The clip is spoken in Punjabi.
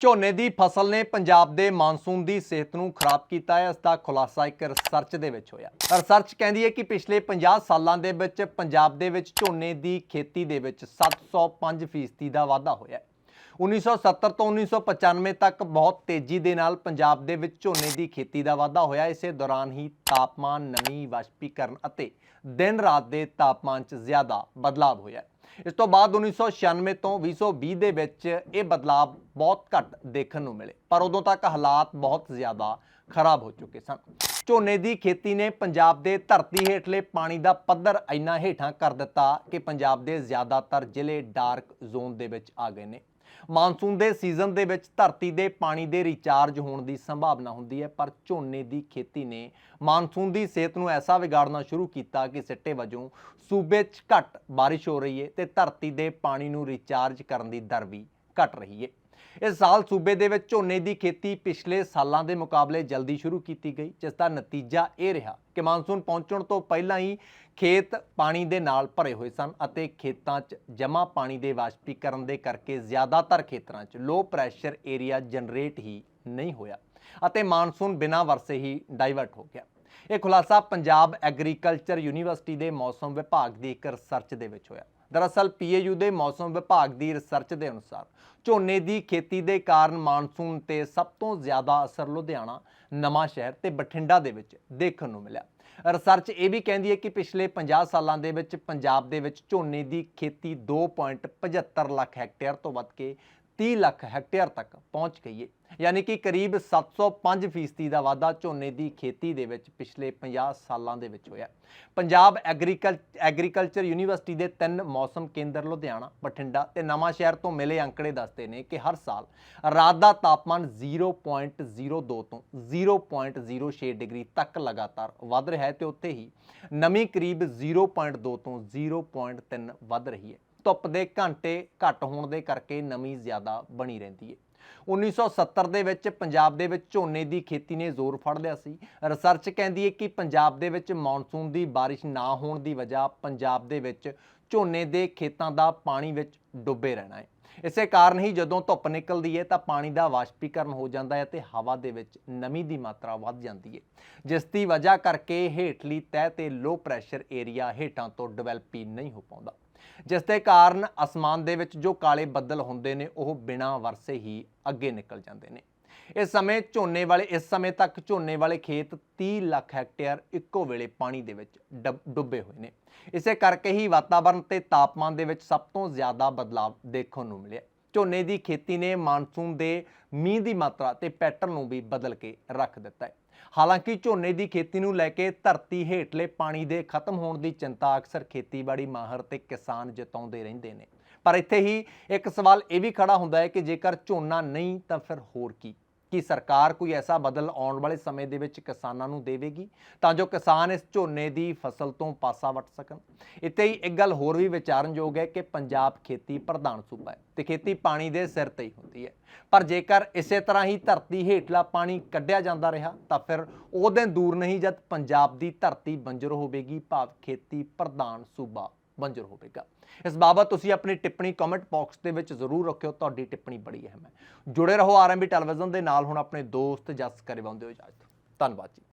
ਝੋਨੇ ਦੀ ਫਸਲ ਨੇ ਪੰਜਾਬ ਦੇ ਮਾਨਸੂਨ ਦੀ ਸਿਹਤ ਨੂੰ ਖਰਾਬ ਕੀਤਾ ਹੈ, ਇਸ ਦਾ ਖੁਲਾਸਾ ਇੱਕ ਰਿਸਰਚ ਦੇ ਵਿੱਚ ਹੋਇਆ। ਰਿਸਰਚ ਕਹਿੰਦੀ ਹੈ ਕਿ ਪਿਛਲੇ 50 ਸਾਲਾਂ ਦੇ ਵਿੱਚ ਪੰਜਾਬ ਦੇ ਵਿੱਚ ਝੋਨੇ ਦੀ ਖੇਤੀ ਦੇ ਵਿੱਚ 705 ਫੀਸਦੀ ਦਾ ਵਾਧਾ ਹੋਇਆ ਹੈ। 1970 ਤੋਂ 1995 ਤੱਕ ਬਹੁਤ ਤੇਜ਼ੀ ਦੇ ਨਾਲ ਪੰਜਾਬ ਦੇ ਵਿੱਚ ਝੋਨੇ ਦੀ ਖੇਤੀ ਦਾ ਵਾਧਾ ਹੋਇਆ। ਇਸੇ ਦੌਰਾਨ ਹੀ ਤਾਪਮਾਨ ਨਮੀ ਵਾਸ਼ਪੀਕਰਨ ਅਤੇ ਦਿਨ ਰਾਤ ਦੇ ਤਾਪਮਾਨ 'ਚ ਜ਼ਿਆਦਾ ਬਦਲਾਅ ਹੋਇਆ ਇਸ ਤੋਂ ਬਾਅਦ 1996 ਤੋਂ 2020 ਦੇ ਵਿੱਚ ਇਹ ਬਦਲਾਅ ਬਹੁਤ ਘੱਟ ਦੇਖਣ ਨੂੰ ਮਿਲੇ। ਪਰ ਉਦੋਂ ਤੱਕ ਹਾਲਾਤ ਬਹੁਤ ਜ਼ਿਆਦਾ ਖਰਾਬ ਹੋ ਚੁੱਕੇ ਸਨ। ਝੋਨੇ ਦੀ ਖੇਤੀ ਨੇ ਪੰਜਾਬ ਦੇ ਧਰਤੀ ਹੇਠਲੇ ਪਾਣੀ ਦਾ ਪੱਧਰ ਇੰਨਾ ਹੇਠਾਂ ਕਰ ਦਿੱਤਾ ਕਿ ਪੰਜਾਬ ਦੇ ਜ਼ਿਆਦਾਤਰ ਜ਼ਿਲ੍ਹੇ ਡਾਰਕ ਜ਼ੋਨ ਦੇ ਵਿੱਚ ਆ ਗਏ ਨੇ। ਮਾਨਸੂਨ ਦੇ ਸੀਜ਼ਨ ਦੇ ਵਿੱਚ ਧਰਤੀ ਦੇ ਪਾਣੀ ਦੇ ਰੀਚਾਰਜ ਹੋਣ ਦੀ ਸੰਭਾਵਨਾ ਹੁੰਦੀ ਹੈ, ਪਰ ਝੋਨੇ ਦੀ ਖੇਤੀ ਨੇ ਮਾਨਸੂਨ ਦੀ ਸਿਹਤ ਨੂੰ ਐਸਾ ਵਿਗਾੜਨਾ ਸ਼ੁਰੂ ਕੀਤਾ ਕਿ ਸਿੱਟੇ ਵਜੋਂ ਸੂਬੇ 'ਚ ਘੱਟ ਬਾਰਿਸ਼ ਹੋ ਰਹੀ ਹੈ ਤੇ ਧਰਤੀ ਦੇ ਪਾਣੀ ਨੂੰ ਰੀਚਾਰਜ ਕਰਨ ਦੀ ਦਰ ਵੀ ਘਟ ਰਹੀ ਹੈ। ਇਸ ਸਾਲ ਸੂਬੇ ਦੇ ਵਿੱਚ ਝੋਨੇ ਦੀ ਖੇਤੀ ਪਿਛਲੇ ਸਾਲਾਂ ਦੇ ਮੁਕਾਬਲੇ ਜਲਦੀ ਸ਼ੁਰੂ ਕੀਤੀ ਗਈ, ਜਿਸ ਦਾ ਨਤੀਜਾ ਇਹ ਰਿਹਾ ਕਿ ਮਾਨਸੂਨ ਪਹੁੰਚਣ ਤੋਂ ਪਹਿਲਾਂ ਹੀ ਖੇਤ ਪਾਣੀ ਦੇ ਨਾਲ ਭਰੇ ਹੋਏ ਸਨ ਅਤੇ ਖੇਤਾਂ 'ਚ ਜਮ੍ਹਾਂ ਪਾਣੀ ਦੇ ਵਾਸ਼ਪੀਕਰਨ ਦੇ ਕਰਕੇ ਜ਼ਿਆਦਾਤਰ ਖੇਤਰਾਂ 'ਚ ਲੋ ਪ੍ਰੈਸ਼ਰ ਏਰੀਆ ਜਨਰੇਟ ਹੀ ਨਹੀਂ ਹੋਇਆ ਅਤੇ ਮਾਨਸੂਨ ਬਿਨਾਂ ਵਰਸੇ ਹੀ ਡਾਈਵਰਟ ਹੋ ਗਿਆ। ਇਹ ਖੁਲਾਸਾ ਪੰਜਾਬ ਐਗਰੀਕਲਚਰ ਯੂਨੀਵਰਸਿਟੀ ਦੇ ਮੌਸਮ ਵਿਭਾਗ ਦੀ ਇੱਕ ਰਿਸਰਚ ਦੇ ਵਿੱਚ ਹੋਇਆ। ਦਰਅਸਲ ਪੀਏਯੂ ਦੇ ਮੌਸਮ ਵਿਭਾਗ ਦੀ ਰਿਸਰਚ ਦੇ ਅਨੁਸਾਰ ਝੋਨੇ ਦੀ ਖੇਤੀ ਦੇ ਕਾਰਨ ਮਾਨਸੂਨ ਤੇ ਸਭ ਤੋਂ ਜ਼ਿਆਦਾ ਅਸਰ ਲੁਧਿਆਣਾ, ਨਵਾਂ ਸ਼ਹਿਰ ਤੇ ਬਠਿੰਡਾ ਦੇ ਵਿੱਚ ਦੇਖਣ ਨੂੰ ਮਿਲਿਆ। ਰਿਸਰਚ ਇਹ ਵੀ ਕਹਿੰਦੀ ਹੈ ਕਿ ਪਿਛਲੇ 50 ਸਾਲਾਂ ਦੇ ਵਿੱਚ ਪੰਜਾਬ ਦੇ ਵਿੱਚ ਝੋਨੇ ਦੀ ਖੇਤੀ 2.75 ਲੱਖ ਹੈਕਟੇਅਰ ਤੋਂ ਵੱਧ ਕੇ 30 ਲੱਖ ਹੈਕਟੇਅਰ ਤੱਕ ਪਹੁੰਚ ਗਈ ਹੈ ਯਾਨੀ ਕਿ ਕਰੀਬ 705 ਫੀਸਦੀ ਦਾ ਵਾਧਾ ਝੋਨੇ ਦੀ ਖੇਤੀ ਦੇ ਵਿੱਚ ਪਿਛਲੇ 50 ਸਾਲਾਂ ਦੇ ਵਿੱਚ ਹੋਇਆ। ਪੰਜਾਬ ਐਗਰੀਕਲ, ਐਗਰੀਕਲਚਰ ਯੂਨੀਵਰਸਿਟੀ ਦੇ ਤਿੰਨ ਮੌਸਮ ਕੇਂਦਰ ਲੁਧਿਆਣਾ, ਬਠਿੰਡਾ ਤੇ ਨਵਾਂ ਸ਼ਹਿਰ ਤੋਂ ਮਿਲੇ ਅੰਕੜੇ ਦੱਸਦੇ ਨੇ ਕਿ ਹਰ ਸਾਲ ਰਾਤ ਦਾ ਤਾਪਮਾਨ 0.02 ਤੋਂ 0.06 ਡਿਗਰੀ ਤੱਕ ਲਗਾਤਾਰ ਵੱਧ ਰਿਹਾ ਹੈ ਤੇ ਉੱਥੇ ਹੀ ਨਮੀ ਕਰੀਬ 0.2 ਤੋਂ 0.3 ਵੱਧ ਰਹੀ ਹੈ। ਧੁੱਪ ਦੇ ਘੰਟੇ ਘੱਟ ਹੋਣ ਦੇ ਕਰਕੇ ਨਮੀ ਜ਼ਿਆਦਾ ਬਣੀ ਰਹਿੰਦੀ ਹੈ। 1970 ਦੇ ਵਿੱਚ ਪੰਜਾਬ ਦੇ ਵਿੱਚ ਝੋਨੇ ਦੀ ਖੇਤੀ ਨੇ ਜ਼ੋਰ ਫੜ ਲਿਆ ਸੀ। ਰਿਸਰਚ ਕਹਿੰਦੀ ਹੈ ਕਿ ਪੰਜਾਬ ਦੇ ਵਿੱਚ ਮੌਨਸੂਨ ਦੀ ਬਾਰਿਸ਼ ਨਾ ਹੋਣ ਦੀ ਵਜ੍ਹਾ ਪੰਜਾਬ ਦੇ ਵਿੱਚ ਝੋਨੇ ਦੇ ਖੇਤਾਂ ਦਾ ਪਾਣੀ ਵਿੱਚ ਡੁੱਬੇ ਰਹਿਣਾ ਹੈ। ਇਸੇ ਕਾਰਨ ਹੀ ਜਦੋਂ ਧੁੱਪ ਨਿਕਲਦੀ ਹੈ ਤਾਂ ਪਾਣੀ ਦਾ ਵਾਸ਼ਪੀਕਰਨ ਹੋ ਜਾਂਦਾ ਹੈ ਤੇ ਹਵਾ ਦੇ ਵਿੱਚ ਨਮੀ ਦੀ ਮਾਤਰਾ ਵੱਧ ਜਾਂਦੀ ਹੈ। ਜਿਸ ਦੀ ਵਜ੍ਹਾ ਕਰਕੇ ਹੇਠਲੀ ਤਹਿ ਤੇ ਲੋ ਪ੍ਰੈਸ਼ਰ ਏਰੀਆ ਹੇਠਾਂ ਤੋਂ ਡਿਵੈਲਪ ਨਹੀਂ ਹੋ ਪਾਉਂਦਾ। ਜਿਸ ਦੇ ਕਾਰਨ ਅਸਮਾਨ ਦੇ ਵਿੱਚ ਜੋ ਕਾਲੇ ਬੱਦਲ ਹੁੰਦੇ ਨੇ, ਉਹ ਬਿਨਾਂ ਵਰਸੇ ਹੀ ਅੱਗੇ ਨਿਕਲ ਜਾਂਦੇ ਨੇ। ਇਸ ਸਮੇਂ ਝੋਨੇ ਵਾਲੇ, ਇਸ ਸਮੇਂ ਤੱਕ ਝੋਨੇ ਵਾਲੇ ਖੇਤ 30 ਲੱਖ ਹੈਕਟੇਅਰ ਇੱਕੋ ਵੇਲੇ ਪਾਣੀ ਦੇ ਵਿੱਚ ਡੁੱਬ- ਡੁੱਬੇ ਹੋਏ ਨੇ। ਇਸੇ ਕਰਕੇ ਹੀ ਵਾਤਾਵਰਣ ਤੇ ਤਾਪਮਾਨ ਦੇ ਵਿੱਚ ਸਭ ਤੋਂ ਜ਼ਿਆਦਾ ਬਦਲਾਅ ਦੇਖਣ ਨੂੰ ਮਿਲਿਆ। ਝੋਨੇ ਦੀ ਖੇਤੀ ਨੇ ਮਾਨਸੂਨ ਦੇ ਮੀਂਹ ਦੀ ਮਾਤਰਾ ਤੇ ਪੈਟਰਨ ਨੂੰ ਵੀ ਬਦਲ ਕੇ ਰੱਖ ਦਿੱਤਾ ਹੈ। ਹਾਲਾਂਕਿ ਝੋਨੇ ਦੀ ਖੇਤੀ ਨੂੰ ਲੈ ਕੇ ਧਰਤੀ ਹੇਠਲੇ ਪਾਣੀ ਦੇ ਖਤਮ ਹੋਣ ਦੀ ਚਿੰਤਾ ਅਕਸਰ ਖੇਤੀਬਾੜੀ ਮਾਹਰ ਤੇ ਕਿਸਾਨ ਜਤਾਉਂਦੇ ਰਹਿੰਦੇ ਨੇ। ਪਰ ਇੱਥੇ ਹੀ ਇੱਕ ਸਵਾਲ ਇਹ ਵੀ ਖੜਾ ਹੁੰਦਾ ਹੈ ਕਿ ਜੇਕਰ ਝੋਨਾ ਨਹੀਂ ਤਾਂ ਫਿਰ ਹੋਰ ਕੀ? ਕਿ ਸਰਕਾਰ ਕੋਈ ਐਸਾ ਬਦਲ ਆਉਣ ਵਾਲੇ ਸਮੇਂ ਦੇ ਵਿੱਚ ਕਿਸਾਨਾਂ ਨੂੰ ਦੇਵੇਗੀ ਤਾਂ ਜੋ ਕਿਸਾਨ ਇਸ ਝੋਨੇ ਦੀ ਫਸਲ ਤੋਂ ਪਾਸਾ ਵਟ ਸਕਣ। ਇੱਥੇ ਹੀ ਇੱਕ ਗੱਲ ਹੋਰ ਵੀ ਵਿਚਾਰਨਯੋਗ ਹੈ ਕਿ ਪੰਜਾਬ ਖੇਤੀ ਪ੍ਰਧਾਨ ਸੂਬਾ ਹੈ ਤੇ ਖੇਤੀ ਪਾਣੀ ਦੇ ਸਿਰ ਤੇ ਹੀ ਹੁੰਦੀ ਹੈ। ਪਰ ਜੇਕਰ ਇਸੇ ਤਰ੍ਹਾਂ ਹੀ ਧਰਤੀ ਹੇਠਲਾ ਪਾਣੀ ਕੱਢਿਆ ਜਾਂਦਾ ਰਿਹਾ ਤਾਂ ਫਿਰ ਉਹ ਦਿਨ ਦੂਰ ਨਹੀਂ ਜਦ ਪੰਜਾਬ ਦੀ ਧਰਤੀ ਬੰਜਰ ਹੋਵੇਗੀ, ਭਾਵ ਖੇਤੀ ਪ੍ਰਧਾਨ ਸੂਬਾ। ਬੰਜਰ ਹੋਵੇਗਾ। ਇਸ ਬਾਬਤ ਤੁਸੀਂ ਆਪਣੀ ਟਿੱਪਣੀ ਕਮੈਂਟ ਬਾਕਸ ਦੇ ਵਿੱਚ ਜ਼ਰੂਰ ਰੱਖਿਓ, ਤੁਹਾਡੀ ਟਿੱਪਣੀ ਬੜੀ ਅਹਿਮ ਹੈ। ਜੁੜੇ ਰਹੋ ਆਰਐਮਬੀ ਟੈਲੀਵਿਜ਼ਨ ਦੇ ਨਾਲ, ਹੁਣ ਆਪਣੇ ਦੋਸਤ ਜਸ ਕਰਿਵਾਉਂਦੇ ਹੋ ਇਜਾਜ਼ਤ। ਧੰਨਵਾਦ ਜੀ।